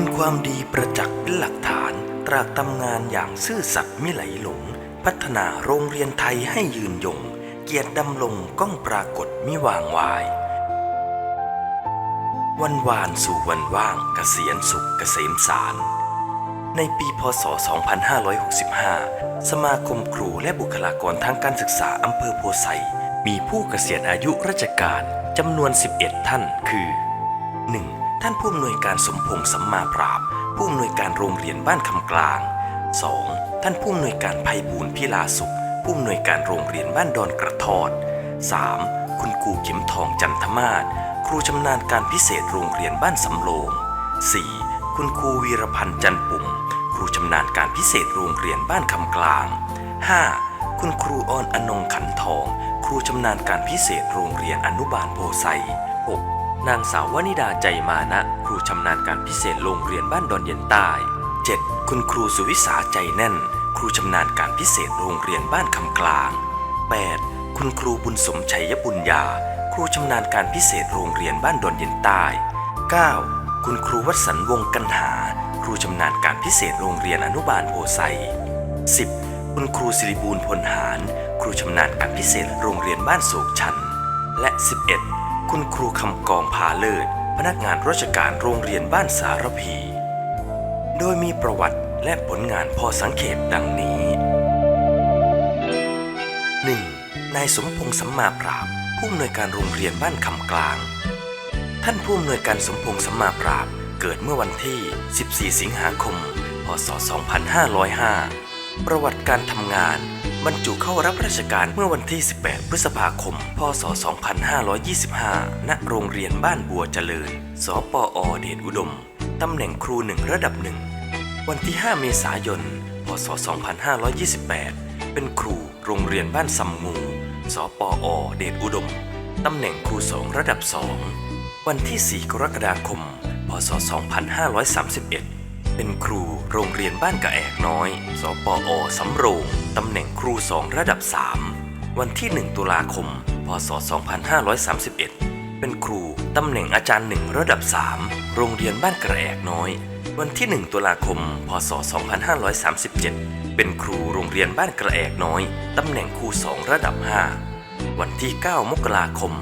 คุณความดีประจักษ์เป็นหลักฐาน ตรากตำงานอย่างซื่อสัตย์ไมิไหลหลง พัฒนาโรงเรียนไทยให้ยืนยง เกียรติดำลงก้องปรากฏมิวางวาย วันวานสู่วันว่างเกษียณสุขเกษมสาร ในปีพศ 2565 สมาคมครูและบุคลากรทางการศึกษาอำเภอโพไซมีผู้เกษียณอายุราชการจำนวน 11 ท่านคือ 1. ท่านผู้อำนวยการสมพงษ์สัมมาปราบ ผู้อำนวยการโรงเรียนบ้านคำกลาง 2. ท่านผู้อำนวยการไพบูลย์พิลาสุข ผู้อำนวยการโรงเรียนบ้านดอนกระทอด 3. คุณครูเข็มทองจันทมาศครูชำนาญการพิเศษโรงเรียนบ้านสำโรง 4. คุณครูวีรพันธ์จันปุ่ม ครูชำนาญการพิเศษโรงเรียนบ้านคำกลาง 5. คุณครูออนอนงขันทอง ครูชำนาญการพิเศษโรงเรียนอนุบาลโพไซ นางสาววนิดาใจมานะครูชำนาญการพิเศษโรงเรียนบ้านดอนเย็นใต้ 7. คุณครูสุวิสาใจแน่น ครูชำนาญการพิเศษโรงเรียนบ้านคำกลาง 8. คุณครูบุญสมชัยบุญญา ครูชำนาญการพิเศษโรงเรียนบ้านดอนเย็นใต้ 9. คุณครูวัชสันต์วงศ์กันหา ครูชำนาญการพิเศษโรงเรียนอนุบาลโพไซ 10. คุณครูสิริบูรณ์พลหาร ครูชำนาญการพิเศษโรงเรียนบ้านโศกชัน และ 11. คุณครูคำกองพาเลิศ พนักงานราชการโรงเรียนบ้านสารพี โดยมีประวัติและผลงานพอสังเขตดังนี้ 1. นายสมพงษ์สัมมาปราบ ผู้อำนวยการโรงเรียนบ้านคำกลาง ท่านผู้อำนวยการสมพงษ์สัมมาปราบ เกิดเมื่อวันที่ 14 สิงหาคม พศ 2505 ประวัติการทำงาน บรรจุเข้ารับราชการเมื่อวันที่ 18 พฤษภาคม พศ 2525 ณ โรงเรียนบ้านบัวเจริญ สปอเดชอุดม ตำแหน่งครูหนึ่งระดับหนึ่ง วันที่ 5 เมษายน พศ 2528 เป็นครูโรงเรียนบ้านซำงู สปอเดชอุดม ตำแหน่งครูสองระดับสอง วันที่ 4 กรกฎาคม พศ 2531 เป็นครูโรงเรียนบ้านกระแอกน้อย สปอสำโรง ตำแหน่งครูสองระดับ 3 วันที่ 1 ตุลาคม พศ 2531 เป็นครูตำแหน่งอาจารย์หนึ่งระดับ 3 โรงเรียนบ้านกระแอกน้อย วันที่ 1 ตุลาคม พศ 2537 เป็นครูโรงเรียนบ้านกระแอกน้อย ตำแหน่งครูสองระดับ 5 วันที่ 9 มกราคม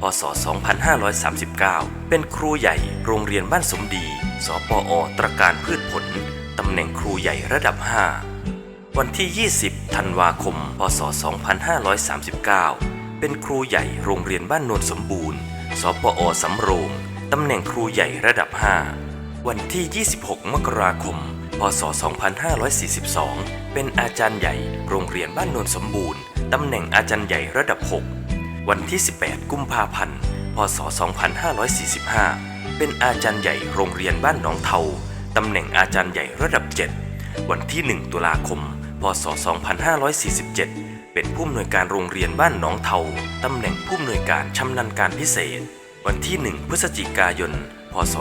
พศ 2539 เป็นครูใหญ่โรงเรียนบ้านสมดี สปอตรการพืชผล ตำแหน่งครูใหญ่ระดับ 5 วันที่ 20 ธันวาคม พศ 2539 เป็นครูใหญ่โรงเรียนบ้านโนนสมบูรณ์ สปอสำโรง ตำแหน่งครูใหญ่ระดับ 5 วันที่ 26 มกราคม พศ 2542 เป็นอาจารย์ใหญ่โรงเรียนบ้านโนนสมบูรณ์ ตำแหน่งอาจารย์ใหญ่ระดับ 6 วันที่ 18 กุมภาพันธ์ พศ 2545 เป็นอาจารย์ใหญ่โรงเรียนบ้านหนองเทา ตำแหน่งอาจารย์ใหญ่ระดับ 7 วันที่ 1 ตุลาคม พศ 2547 เป็นผู้อำนวยการโรงเรียนบ้านหนองเทา ตำแหน่งผู้อำนวยการชำนาญการพิเศษ วันที่ 1 พฤศจิกายน พศ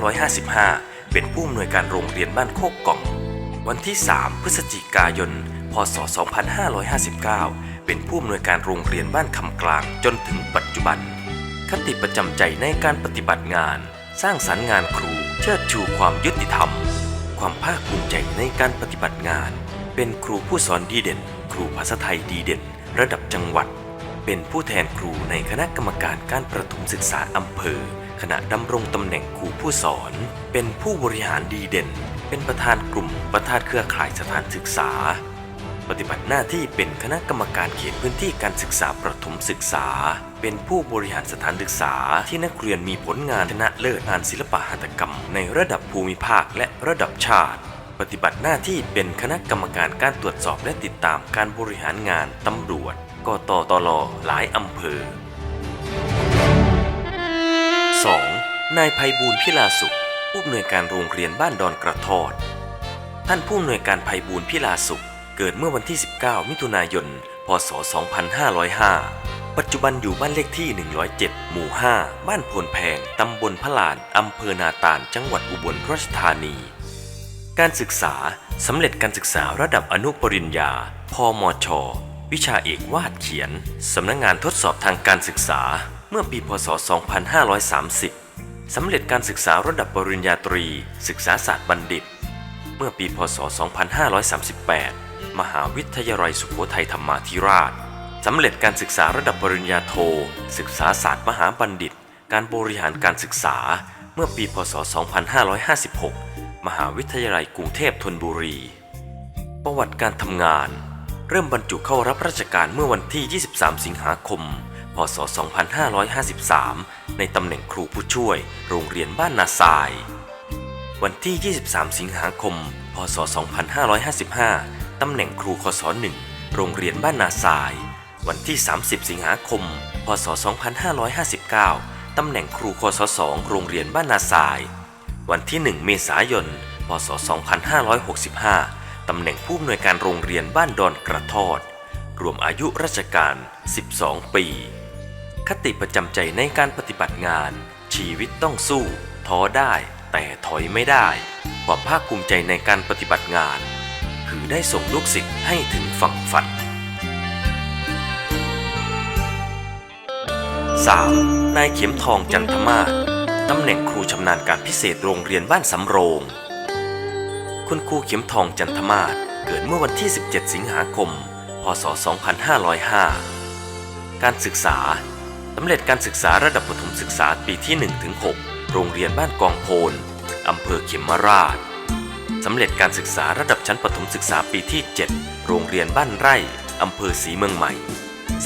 2555 เป็นผู้อำนวยการโรงเรียนบ้านโคกกล่อง วันที่ 3 พฤศจิกายน พศ 2559 เป็นผู้อำนวยการโรงเรียนบ้านคำกลางจนถึงปัจจุบัน คติประจำใจในการปฏิบัติงาน สร้างสรรค์งานครู เชิดชูความยุติธรรมความภาคภูมิใจในการปฏิบัติงาน เป็นครูผู้สอนดีเด่น ครูภาษาไทยดีเด่น ระดับจังหวัด เป็นผู้แทนครูในคณะกรรมการการประถมศึกษาอำเภอ ขณะดำรงตำแหน่งครูผู้สอน เป็นผู้บริหารดีเด่น เป็นประธานกลุ่มประธานเครือข่ายสถานศึกษา ปฏิบัติหน้าที่เป็นคณะกรรมการเขตพื้นที่การศึกษาประถมศึกษา เป็นผู้บริหารสถานศึกษาที่นักเรียนมีผลงานชนะเลิศงานศิลปะหัตถกรรม ในระดับภูมิภาคและระดับชาติ ปฏิบัติหน้าที่เป็นคณะกรรมการการตรวจสอบและติดตามการบริหารงานตำรวจกตตลหลายอำเภอ 2. นายภัยบูลพิลาสุข ผู้อำนวยการโรงเรียนบ้านดอนกระทอด ท่านผู้อำนวยการภัยบูลพิลาสุข เกิดเมื่อวันที่ 19 มิถุนายน พศ 2505 ปัจจุบันอยู่บ้านเลขที่ 107 หมู่ 5 บ้านโพนแพง ตำบลพลาน อำเภอนาตาล จังหวัดอุบลราชธานี การศึกษาสำเร็จการศึกษาระดับอนุปริญญา พมช วิชาเอกวาดเขียน สำนักงานทดสอบทางการศึกษา เมื่อปีพศ 2530 สำเร็จการศึกษาระดับปริญญาตรี ศึกษาศาสตร์บัณฑิต เมื่อปีพศ 2538 มหาวิทยาลัยสุโขทัยธรรมาธิราช สำเร็จการศึกษาระดับปริญญาโท ศึกษาศาสตร์มหาบัณฑิต การบริหารการศึกษา เมื่อปีพศ 2556 มหาวิทยาลัยกรุงเทพธนบุรี ประวัติการทำงาน เริ่มบรรจุเข้ารับราชการเมื่อวันที่ 23 สิงหาคม พศ 2553 ในตำแหน่งครูผู้ช่วยโรงเรียนบ้านนาทราย วันที่ 23 สิงหาคม พศ 2555 ตำแหน่งครูคศ1โรงเรียนบ้านนาทราย วันที่ 30 สิงหาคม พศ 2559 ตำแหน่งครูคศ2โรงเรียนบ้านนาทราย วันที่ 1 เมษายน พศ 2565 ตำแหน่งผู้อำนวยการโรงเรียนบ้านดอนกระทอด รวมอายุราชการ 12 ปี คติประจำใจในการปฏิบัติงาน ชีวิตต้องสู้ ท้อได้แต่ถอยไม่ได้ ความภาคภูมิใจในการปฏิบัติงาน คือได้ส่งลูกศิษย์ให้ถึงฝั่งฝัน 3. นายเข็มทองจันทมาศ ตำแหน่งครูชำนาญการพิเศษโรงเรียนบ้านสำโรง คุณครูเข็มทองจันทมาศเกิดเมื่อวันที่ 17 สิงหาคม พศ 2505 การศึกษาสำเร็จการศึกษาระดับประถมศึกษาปีที่ 1-6 โรงเรียนบ้านกองโพนอำเภอเขมราชสำเร็จการศึกษาระดับชั้นประถมศึกษาปีที่ 7 โรงเรียนบ้านไร่อำเภอศรีเมืองใหม่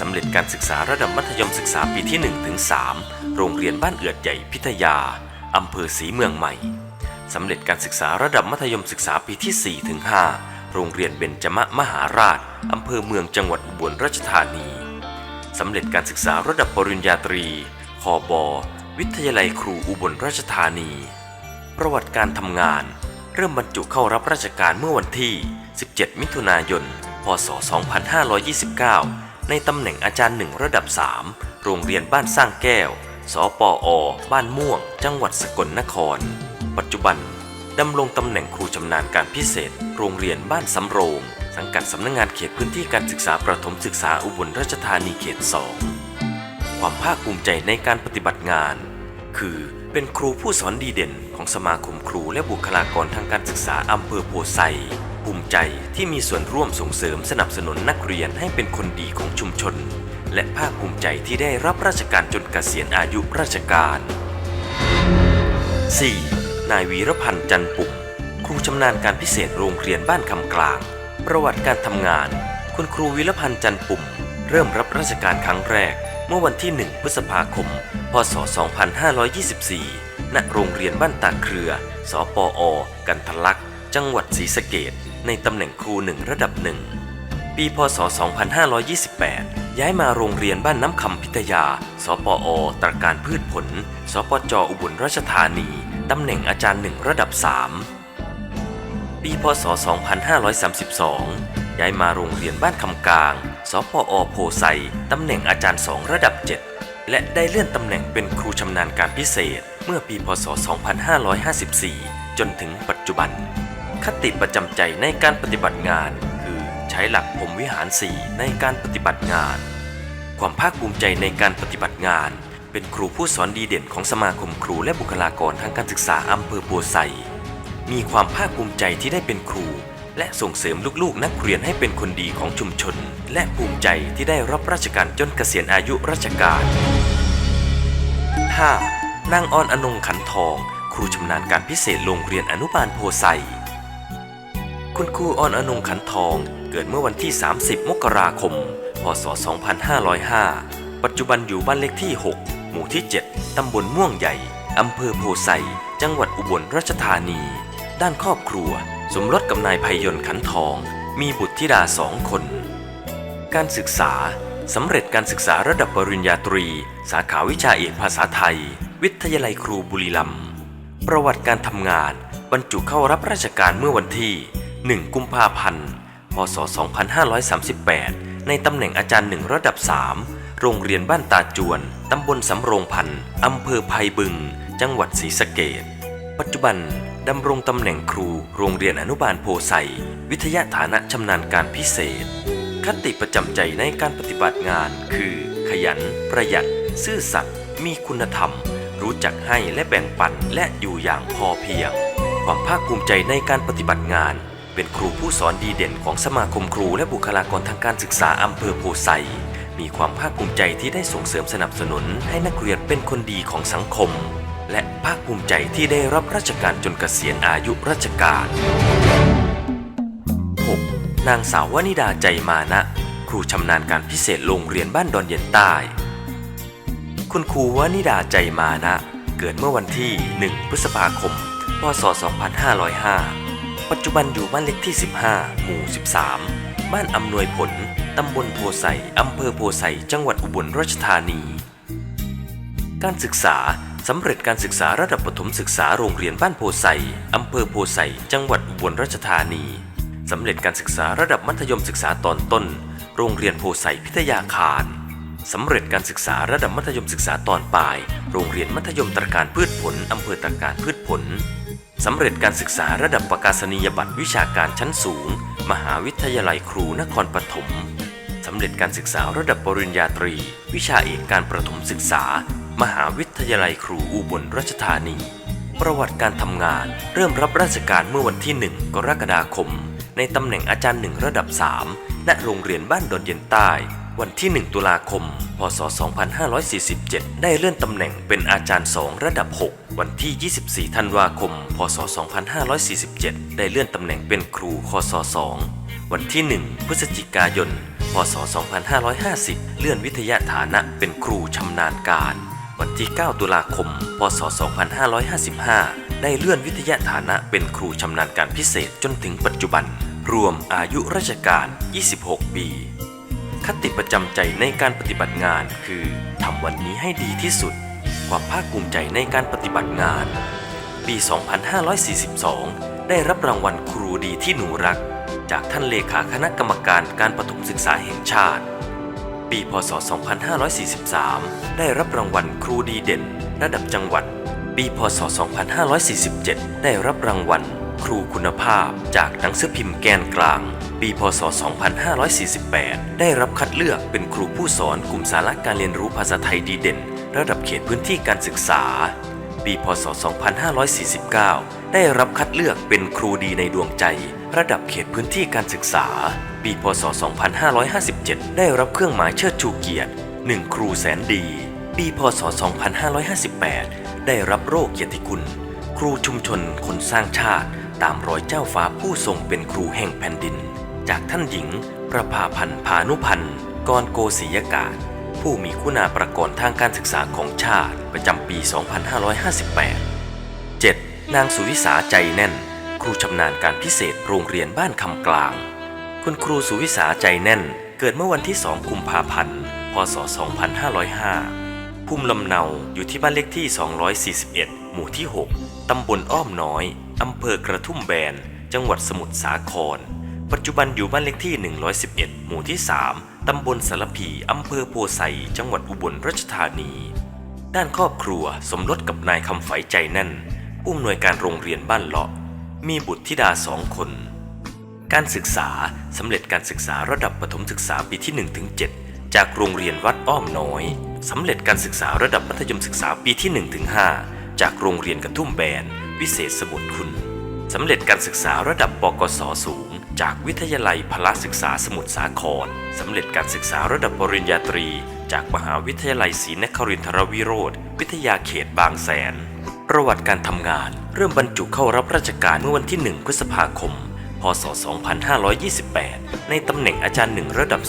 สำเร็จการศึกษาระดับมัธยมศึกษาปีที่ 1-3 โรงเรียนบ้านเอือดใหญ่พิทยา อำเภอศรีเมืองใหม่ สำเร็จการศึกษาระดับมัธยมศึกษาปีที่ 4 ถึง 5 โรงเรียนเบญจมมหาราช อำเภอเมืองจังหวัดอุบลราชธานี สำเร็จการศึกษาระดับปริญญาตรี คอบอวิทยาลัยครูอุบลราชธานี ประวัติการทำงาน เริ่มบรรจุเข้ารับราชการเมื่อวันที่ 17 มิถุนายน พศ 2529 ในตำแหน่งอาจารย์หนึ่งระดับ 3 โรงเรียนบ้านสร้างแก้ว สปอบ้านม่วง จังหวัดสกลนคร ปัจจุบันดำรงตำแหน่งครูชำนาญการพิเศษ โรงเรียนบ้านสำโรง สังกัดสำนักงานเขตพื้นที่การศึกษาประถมศึกษาอุบลราชธานีเขต 2 ความภาคภูมิใจในการปฏิบัติงาน คือเป็นครูผู้สอนดีเด่นของสมาคมครูและบุคลากรทางการศึกษาอำเภอโพไซภูมิใจที่มีส่วนร่วมส่งเสริมสนับสนุนนักเรียนให้เป็นคนดีของชุมชน และภาคภูมิใจที่ได้รับราชการจนเกษียณอายุราชการ 4. นายวีรพันธ์จันปุก ครูชำนาญการพิเศษโรงเรียนบ้านคำกลาง ประวัติการทำงาน คุณครูวีรพันธ์จันปุ่ม เริ่มรับราชการครั้งแรก เมื่อวันที่ 1 พฤษภาคม พศ 2524 ณ โรงเรียนบ้านตาเครือ สปอกันทะลักจังหวัดศรีสะเกดในตำแหน่งครูหนึ่งระดับหนึ่ง ปี พศ 2528 ย้ายมาโรงเรียนบ้านน้ำคำพิทยา สปอตรการพืชผล สปจอุบลราชธานี ตำแหน่งอาจารย์หนึ่งระดับ 3 ปีพศ 2532 ย้ายมาโรงเรียนบ้านคำกลาง สปอโพไซตำแหน่งอาจารย์สองระดับ 7 และได้เลื่อนตำแหน่งเป็นครูชำนาญการพิเศษ เมื่อปีพศ 2554 จนถึงปัจจุบัน คติประจำใจในการปฏิบัติงาน ใช้หลักพรหมวิหาร4ในการปฏิบัติงาน ความภาคภูมิใจในการปฏิบัติงาน เป็นครูผู้สอนดีเด่นของสมาคมครูและบุคลากรทางการศึกษาอำเภอปัวไซมีความภาคภูมิใจที่ได้เป็นครู และส่งเสริมลูกๆ นักเรียนให้เป็นคนดีของชุมชน และภูมิใจที่ได้รับราชการจนเกษียณอายุราชการ 5. นางออนอนงขันทอง ครูชำนาญการพิเศษโรงเรียนอนุบาลโพไซคุณครูออนอนงขันทอง เกิดเมื่อวันที่ 30 มกราคม พศ 2505 ปัจจุบันอยู่บ้านเลขที่ 6 หมู่ที่ 7 ตำบลม่วงใหญ่ อำเภอโพไซจังหวัดอุบลราชธานี ด้านครอบครัว สมรสกับนายภัยยนต์ขันทอง มีบุตรธิดาสองคน การศึกษาสำเร็จการศึกษาระดับปริญญาตรี สาขาวิชาเอกภาษาไทย วิทยาลัยครูบุรีรัมย์ประวัติการทำงาน บรรจุเข้ารับราชการเมื่อวันที่ 1 กุมภาพันธ์ พศ 2538 ในตำแหน่งอาจารย์หนึ่งระดับ 3 โรงเรียนบ้านตาจวน ตำบลสำโรงพันธ์อำเภอไพบึง จังหวัดศรีสะเกษปัจจุบันดำรงตำแหน่งครูโรงเรียนอนุบาลโพไซวิทยาฐานะชำนาญการพิเศษ คติประจำใจในการปฏิบัติงานคือ ขยัน ประหยัด ซื่อสัตย์มีคุณธรรม รู้จักให้และแบ่งปันและอยู่อย่างพอเพียง ความภาคภูมิใจในการปฏิบัติงาน เป็นครูผู้สอนดีเด่นของสมาคมครูและบุคลากรทางการศึกษาอำเภอโพไซมีความภาคภูมิใจที่ได้ส่งเสริมสนับสนุนให้นักเรียนเป็นคนดีของสังคม และภาคภูมิใจที่ได้รับราชการจนเกษียณอายุราชการ 6. นางสาววนิดาใจมานะ ครูชำนาญการพิเศษโรงเรียนบ้านดอนเย็นใต้ คุณครูวนิดาใจมานะ เกิดเมื่อวันที่ 1 พฤษภาคม พศ 2505 ปัจจุบันอยู่บ้านเล็กที่ 15 หมู่ 13 บ้านอำนวยผล ตำบลโพไซอำเภอโพไซจังหวัดอุบลราชธานี การศึกษาสำเร็จการศึกษาระดับประถมศึกษาโรงเรียนบ้านโพไซอำเภอโพไซจังหวัดอุบลราชธานีสำเร็จการศึกษาระดับมัธยมศึกษาตอนต้น โรงเรียนโพไซพิทยาคารสำเร็จการศึกษาระดับมัธยมศึกษาตอนปลาย โรงเรียนมัธยมตรการพืชผลอำเภอตรการพืชผล สำเร็จการศึกษาระดับประกาศนียบัตรวิชาการชั้นสูง มหาวิทยาลัยครูนครปฐมสำเร็จการศึกษาระดับปริญญาตรี วิชาเอกการประถมศึกษา มหาวิทยาลัยครูอุบลราชธานี ประวัติการทำงาน เริ่มรับราชการเมื่อวันที่ 1 กรกฎาคม ในตำแหน่งอาจารย์หนึ่งระดับ 3 ณ โรงเรียนบ้านดอนเย็นใต้ วันที่ 1 ตุลาคม พศ 2547 ได้เลื่อนตำแหน่งเป็นอาจารย์2ระดับ 6 วันที่ 24 ธันวาคม พศ 2547 ได้เลื่อนตำแหน่งเป็นครูคศ2วันที่ 1 พฤศจิกายน พศ 2550 เลื่อนวิทยาฐานะเป็นครูชำนาญการ วันที่ 9 ตุลาคม พศ 2555 ได้เลื่อนวิทยาฐานะเป็นครูชำนาญการพิเศษจนถึงปัจจุบัน รวมอายุราชการ 26 ปี คติประจำใจในการปฏิบัติงาน คือทำวันนี้ให้ดีที่สุด ความภาคภูมิใจในการปฏิบัติงาน ปี 2542 ได้รับรางวัลครูดีที่หนูรัก จากท่านเลขาคณะกรรมการการประถมศึกษาแห่งชาติ ปี พศ 2543 ได้รับรางวัลครูดีเด่น ระดับจังหวัด ปี พศ 2547 ได้รับรางวัล ครูคุณภาพจากหนังสือพิมพ์แกนกลาง ปีพศ 2548 ได้รับคัดเลือกเป็นครูผู้สอนกลุ่มสาระการเรียนรู้ภาษาไทยดีเด่น ระดับเขตพื้นที่การศึกษา ปีพศ 2549 ได้รับคัดเลือกเป็นครูดีในดวงใจ ระดับเขตพื้นที่การศึกษา ปีพศ 2557 ได้รับเครื่องหมายเชิดชูเกียรติ 1 ครูแสนดี ปีพศ 2558 ได้รับโรคเกียรติคุณ ครูชุมชนคนสร้างชาติ ตามรอยเจ้าฟ้าผู้ทรงเป็นครูแห่งแผ่นดิน จากท่านหญิง ประภาพันธ์พานุพันธ์กรโกศิยกาศ ผู้มีคุณาประกรณ์ทางการศึกษาของชาติประจำปี 2558 7. นางสุวิสาใจแน่น ครูชำนาญการพิเศษโรงเรียนบ้านคำกลาง คุณครูสุวิสาใจแน่น เกิดเมื่อวันที่ 2 กุมภาพันธ์ พศ 2505 ภูมิลำเนาอยู่ที่บ้านเลขที่ 241 หมู่ที่ 6 ตำบลอ้อมน้อย อำเภอกระทุ่มแบน จังหวัดสมุทรสาคร ปัจจุบันอยู่บ้านเลขที่ 111 หมู่ที่ 3 ตำบลสารพี อำเภอโพไซจังหวัดอุบลราชธานี ด้านครอบครัวสมรสกับนายคำไฝใจแน่นผู้อำนวยการโรงเรียนบ้านเลาะ มีบุตรธิดาสองคน การศึกษาสำเร็จการศึกษาระดับประถมศึกษาปีที่ 1-7 จากโรงเรียนวัดอ้อมน้อยสำเร็จการศึกษาระดับมัธยมศึกษาปีที่ 1-5 จากโรงเรียนกระทุ่มแบน วิเศษสมุทรคุณสำเร็จการศึกษาระดับปกศสูง จากวิทยาลัยพละศึกษาสมุทรสาครสำเร็จการศึกษาระดับปริญญาตรี จากมหาวิทยาลัยศรีนครินทรวิโรธวิทยาเขตบางแสน ประวัติการทำงาน เริ่มบรรจุเข้ารับราชการเมื่อวันที่ 1 พฤษภาคม พศ 2528 ในตำแหน่งอาจารย์หนึ่งระดับ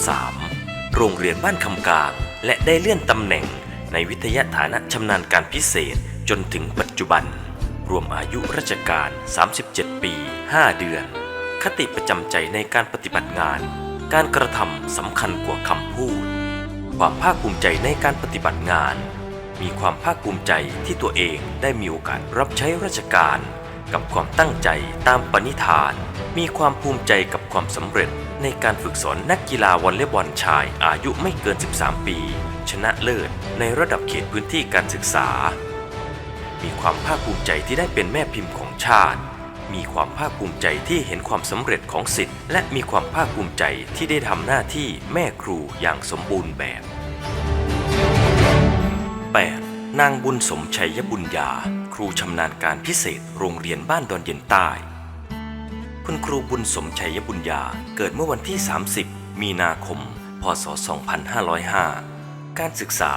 3 โรงเรียนบ้านคำกลาง และได้เลื่อนตำแหน่ง ในวิทยาฐานะชำนาญการพิเศษจนถึงปัจจุบัน รวมอายุราชการ 37 ปี 5 เดือน คติประจำใจในการปฏิบัติงาน การกระทำสำคัญกว่าคำพูด ความภาคภูมิใจในการปฏิบัติงาน มีความภาคภูมิใจที่ตัวเองได้มีโอกาสรับใช้ราชการ กับความตั้งใจตามปณิธาน มีความภูมิใจกับความสำเร็จในการฝึกสอนนักกีฬาวอลเลย์บอลชายอายุไม่เกิน 13 ปี ชนะเลิศในระดับเขตพื้นที่การศึกษา มีความภาคภูมิใจที่ได้เป็นแม่พิมพ์ของชาติ มีความภาคภูมิใจที่เห็นความสำเร็จของสิทธิ์และมีความภาคภูมิใจที่ได้ทำหน้าที่แม่ครูอย่างสมบูรณ์แบบ 8. นางบุญสมชัยบุญญา ครูชำนาญการพิเศษโรงเรียนบ้านดอนเย็นใต้คุณครูบุญสมชัยบุญญาเกิดเมื่อวันที่ 30 มีนาคม พศ 2505 การศึกษา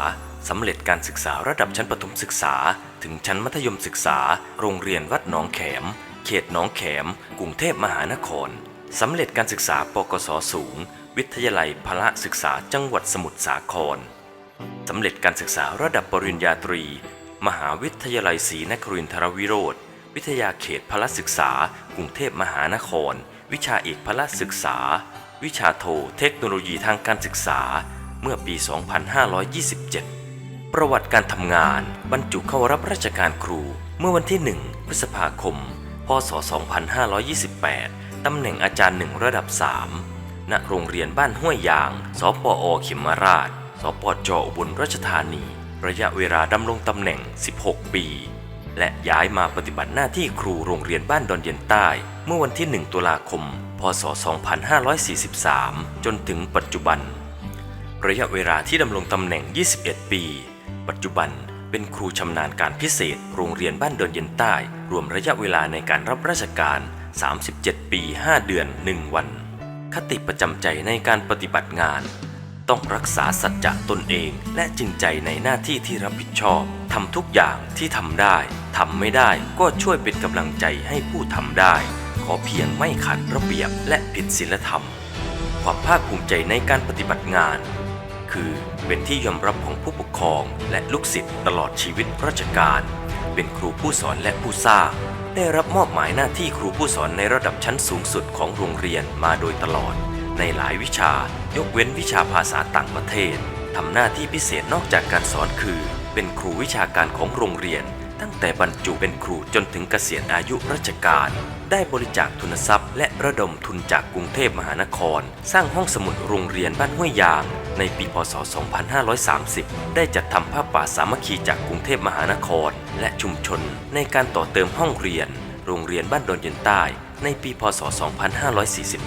สำเร็จการศึกษาระดับชั้นประถมศึกษา ถึงชั้นมัธยมศึกษา โรงเรียนวัดหนองแขม เขตหนองแขม กรุงเทพมหานครสำเร็จการศึกษาปกศสูง วิทยาลัยพละศึกษาจังหวัดสมุทรสาครสำเร็จการศึกษาระดับปริญญาตรี มหาวิทยาลัยศรีนครินทรวิโรธวิทยาเขตพละศึกษา กรุงเทพมหานคร วิชาเอกพละศึกษา วิชาโทเทคโนโลยีทางการศึกษา เมื่อปี 2527 ประวัติการทำงานบรรจุเข้ารับราชการครูเมื่อวันที่ 1 พฤษภาคม พศ 2528 ตำแหน่งอาจารย์หนึ่งระดับ 3 ณ โรงเรียนบ้านห้วยยาง สปอเขมราช สปจอุบลราชธานี ระยะเวลาดำรงตำแหน่ง 16 ปี และย้ายมาปฏิบัติหน้าที่ครูโรงเรียนบ้านดอนเย็นใต้ เมื่อวันที่ 1 ตุลาคม พศ 2543 จนถึงปัจจุบัน ระยะเวลาที่ดำรงตำแหน่ง 21 ปี ปัจจุบันเป็นครูชำนาญการพิเศษ โรงเรียนบ้านดอนเย็นใต้ รวมระยะเวลาในการรับราชการ 37 ปี 5 เดือน 1 วัน คติประจำใจในการปฏิบัติงาน ต้องรักษาสัจจะตนเองและจริงใจในหน้าที่ที่รับผิดชอบทำทุกอย่างที่ทำได้ทำไม่ได้ก็ช่วยเป็นกำลังใจให้ผู้ทำได้ ขอเพียงไม่ขัดระเบียบและผิดศีลธรรม ความภาคภูมิใจในการปฏิบัติงาน คือเป็นที่ยอมรับของผู้ปกครองและลูกศิษย์ตลอดชีวิตราชการ เป็นครูผู้สอนและผู้สร้างได้รับมอบหมายหน้าที่ครูผู้สอนในระดับชั้นสูงสุดของโรงเรียนมาโดยตลอด ในหลายวิชายกเว้นวิชาภาษาต่างประเทศทำหน้าที่พิเศษนอกจากการสอนคือ เป็นครูวิชาการของโรงเรียน ตั้งแต่บรรจุเป็นครูจนถึงเกษียณอายุราชการ ได้บริจาคทุนทรัพย์ และระดมทุนจากกรุงเทพมหานคร สร้างห้องสมุดโรงเรียนบ้านห้วยยาง ในปีพศ 2530 ได้จัดทำผ้าป่าสามัคคีจากกรุงเทพมหานคร และชุมชน ในการต่อเติมห้องเรียน โรงเรียนบ้านดอนเย็นใต้ ในปีพศ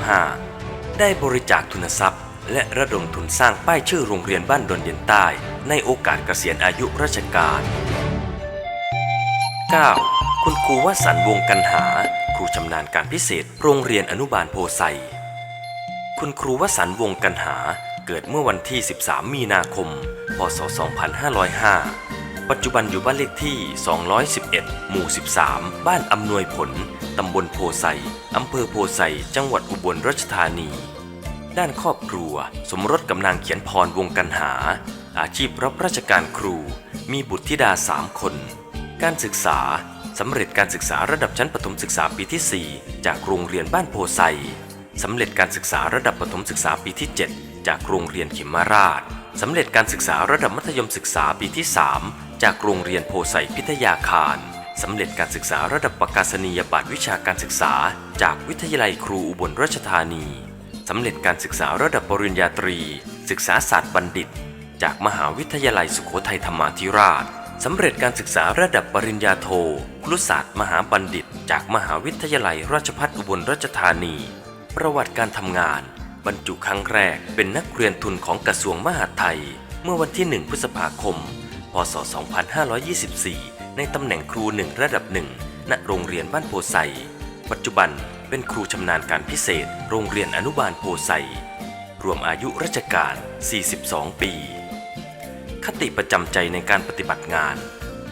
2545 ได้บริจาคทุนทรัพย์ และระดมทุนสร้างป้ายชื่อโรงเรียนบ้านดอนเย็นใต้ ในโอกาสเกษียณอายุราชการ 9. คุณครูวสันต์วงศ์กันหา ครูชำนาญการพิเศษ โรงเรียนอนุบาลโพไซคุณครูวสันต์วงศ์กันหา กิดเมื่อวันที่ 13 มีนาคม พศ 2505 ปัจจุบันอยู่บ้านเลขที่ 211 หมู่ 13 บ้านอำนวยผล ตำบลโพไซอำเภอโพไซจังหวัดอุบลราชธานี ด้านครอบครัว สมรสกับนางเขียนพรวงกันหา อาชีพรับราชการครู มีบุตรธิดาสามคน การศึกษาสำเร็จการศึกษาระดับชั้นประถมศึกษาปีที่ 4 จากโรงเรียนบ้านโพไซสำเร็จการศึกษาระดับประถมศึกษาปีที่ 7 จากโรงเรียนเขมราชสำเร็จการศึกษาระดับมัธยมศึกษาปีที่ 3 จากโรงเรียนโพไซพิทยาคารสำเร็จการศึกษาระดับประกาศนียบัตรวิชาการศึกษา จากวิทยาลัยครูอุบลราชธานีสำเร็จการศึกษาระดับปริญญาตรี ศึกษาศาสตร์บัณฑิต จากมหาวิทยาลัยสุโขทัยธรรมาธิราชสำเร็จการศึกษาระดับปริญญาโทครุศาสตร์มหาบัณฑิต จากมหาวิทยาลัยราชภัฏอุบลราชธานี ประวัติการทำงาน บรรจุครั้งแรกเป็นนักเรียนทุนของกระทรวงมหาดไทย เมื่อวันที่ 1 พฤษภาคม พศ 2524 ในตำแหน่งครูหนึ่งระดับหนึ่งณโรงเรียนบ้านโพไซปัจจุบันเป็นครูชำนาญการพิเศษ โรงเรียนอนุบาลโพไซรวมอายุราชการ 42 ปี คติประจำใจในการปฏิบัติงาน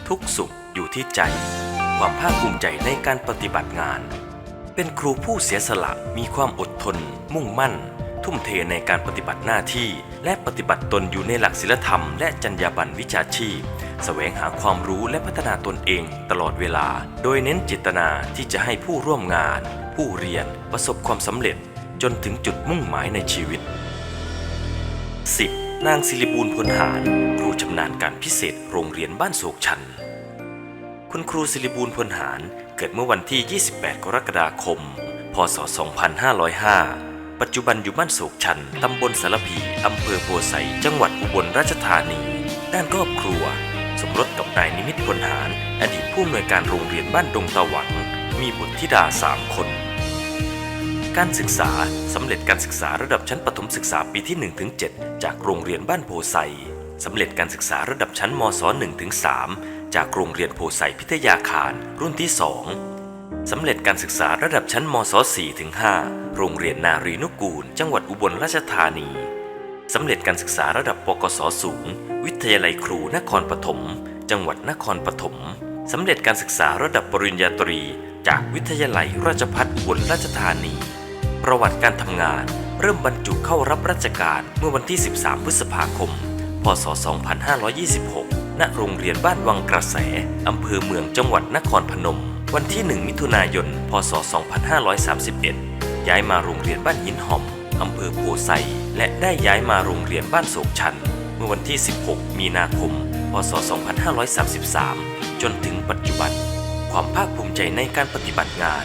ทุกสุขอยู่ที่ใจ ความภาคภูมิใจในการปฏิบัติงาน เป็นครูผู้เสียสละมีความอดทน มุ่งมั่น ทุ่มเทในการปฏิบัติหน้าที่ และปฏิบัติตนอยู่ในหลักศีลธรรม และจรรยาบรรณวิชาชีพแสวงหาความรู้และพัฒนาตนเองตลอดเวลา โดยเน้นเจตนาที่จะให้ผู้ร่วมงาน ผู้เรียนประสบความสำเร็จ จนถึงจุดมุ่งหมายในชีวิต 10. นางศิริบูรณพลหารครูชำนาญการพิเศษโรงเรียนบ้านโศกชันคุณครูศิริบูรณพลหารเกิดเมื่อวันที่ 28 กรกฎาคม พศ 2505 ปัจจุบันอยู่บ้านโศกชัน ตำบลสารพีอำเภอโพไซจังหวัดอุบลราชธานี ด้านครอบครัว สมรสกับนายนิมิตพลหาร อดีตผู้อำนวยการโรงเรียนบ้านดงตะหวัง มีบุตรธิดาสามคน การศึกษาสำเร็จการศึกษาระดับชั้นประถมศึกษาปีที่1-7จากโรงเรียนบ้านโพไซสำเร็จการศึกษาระดับชั้นมศ .1-3 จากโรงเรียนโพไซพิทยาคาร รุ่นที่ 2 สำเร็จการศึกษาระดับชั้นมศ4ถึง5โรงเรียนนารีนุกูล จังหวัดอุบลราชธานี สำเร็จการศึกษาระดับปกศสูง วิทยาลัยครูนครปฐม จังหวัดนครปฐม สำเร็จการศึกษาระดับปริญญาตรี จากวิทยาลัยราชภัฏอุบลราชธานี ประวัติการทำงาน เริ่มบรรจุเข้ารับราชการเมื่อวันที่ 13 พฤษภาคม พศ 2526 ณ โรงเรียนบ้านวังกระแส อำเภอเมืองจังหวัดนครพนม วันที่ 1 มิถุนายน พศ 2531 ย้ายมาโรงเรียนบ้านหินหอมอำเภอโพไซและได้ย้ายมาโรงเรียนบ้านโศกชัน เมื่อวันที่ 16 มีนาคม พศ 2533 จนถึงปัจจุบัน ความภาคภูมิใจในการปฏิบัติงาน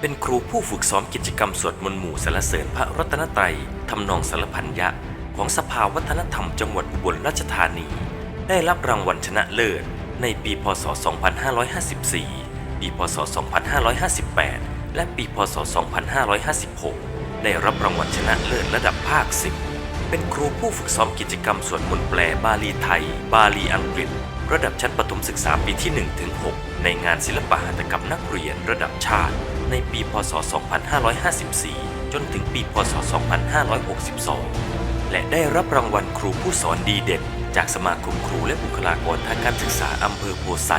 เป็นครูผู้ฝึกซ้อมกิจกรรมสวดมนต์หมู่สรรเสริญพระรัตนตรัยทำนองสารพันยะ ของสภาวัฒนธรรมจังหวัดอุบลราชธานี ได้รับรางวัลชนะเลิศในปี พศ 2554 ปีพศ 2558 และปีพศ 2556 ได้รับรางวัลชนะเลิศระดับภาค 10 เป็นครูผู้ฝึกซ้อมกิจกรรมสวดมนต์แปลบาลีไทย บาลีอังกฤษ ระดับชั้นประถมศึกษาปีที่ 1-6 ในงานศิลปหัตถกรรมนักเรียนระดับชาติ ในปีพศ 2554 จนถึงปีพศ 2562 และได้รับรางวัลครูผู้สอนดีเด่นจากสมาคมครูและบุคลากรทางการศึกษาอำเภอโพไซ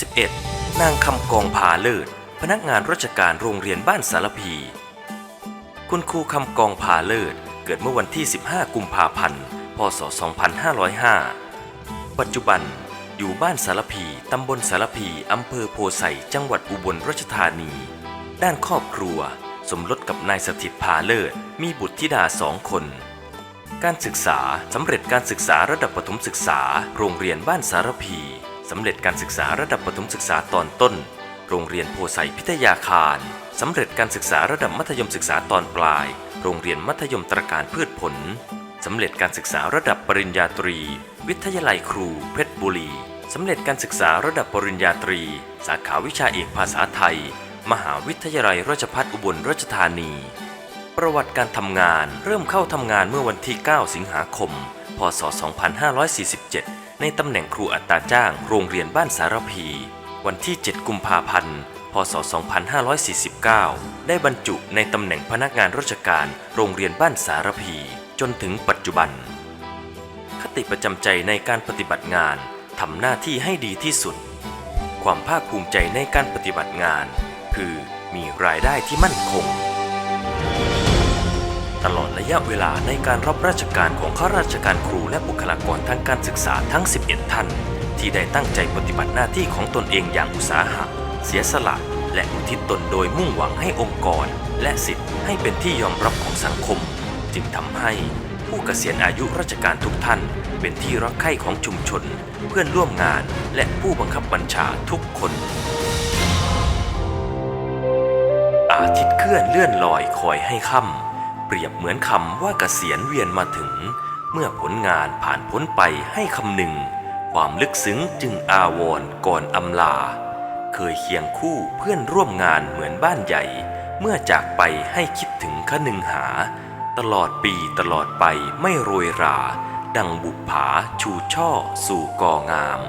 11. นางคำกองพาเลิศ พนักงานราชการโรงเรียนบ้านสารพี คุณครูคำกองพาเลิศ เกิดเมื่อวันที่ 15 กุมภาพันธ์ พศ 2505 ปัจจุบันอยู่บ้านสารพี ตำบลสารพี อำเภอโพไซจังหวัดอุบลราชธานี ด้านครอบครัว สมรสกับนายสถิตพาเลิศ มีบุตรธิดาสองคน การศึกษาสำเร็จการศึกษาระดับประถมศึกษา โรงเรียนบ้านสารพี สำเร็จการศึกษาระดับประถมศึกษาตอนต้น โรงเรียนโพไซพิทยาคารสำเร็จการศึกษาระดับมัธยมศึกษาตอนปลาย โรงเรียนมัธยมตรการพืชผลสำเร็จการศึกษาระดับปริญญาตรี วิทยาลัยครู เพชรบุรีสำเร็จการศึกษาระดับปริญญาตรี สาขาวิชาเอกภาษาไทย มหาวิทยาลัยราชภัฏอุบลราชธานี ประวัติการทำงานเริ่มเข้าทำงานเมื่อวันที่ 9 สิงหาคม พศ 2547 ในตำแหน่งครูอัตราจ้างโรงเรียนบ้านสารพี วันที่ 7 กุมภาพันธ์ พศ 2549 ได้บรรจุในตำแหน่งพนักงานราชการโรงเรียนบ้านสารพี จนถึงปัจจุบัน คติประจำใจในการปฏิบัติงานทำหน้าที่ให้ดีที่สุด ความภาคภูมิใจในการปฏิบัติงาน คือมีรายได้ที่มั่นคง ตลอดระยะเวลาในการรับราชการของข้าราชการครูและบุคลากรทางการศึกษาทั้ง 11 ท่าน ที่ได้ตั้งใจปฏิบัติหน้าที่ของตนเองอย่างอุตสาหะ เสียสละและอุทิศตนโดยมุ่งหวังให้องค์กร และสิทธิ์ให้เป็นที่ยอมรับของสังคม จึงทำให้ผู้เกษียณอายุราชการทุกท่าน เป็นที่รักใคร่ของชุมชน เพื่อนร่วมงานและผู้บังคับบัญชาทุกคน อาทิตย์เคลื่อนเลื่อนลอยคอยให้ค่ำ เปรียบเหมือนคำว่าเกษียณเวียนมาถึง เมื่อผลงานผ่านพ้นไปให้คำหนึ่ง ความลึกซึ้งจึงอาวรก่อนอำลา เคยเคียงคู่เพื่อนร่วมงานเหมือนบ้านใหญ่ เมื่อจากไปให้คิดถึงคนึงหา ตลอดปีตลอดไปไม่โรยรา ดังบุปผาชูช่อสู่กองาม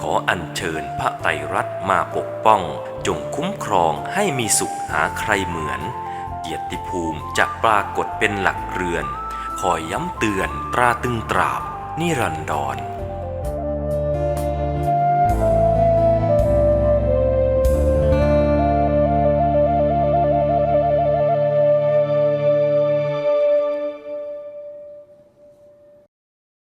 ขออัญเชิญพระไตรรัตน์มาปกป้อง จงคุ้มครองให้มีสุขหาใครเหมือน เกียรติภูมิจะปรากฏเป็นหลักเรือน คอยย้ำเตือนตราตึงตราบ นิรันดร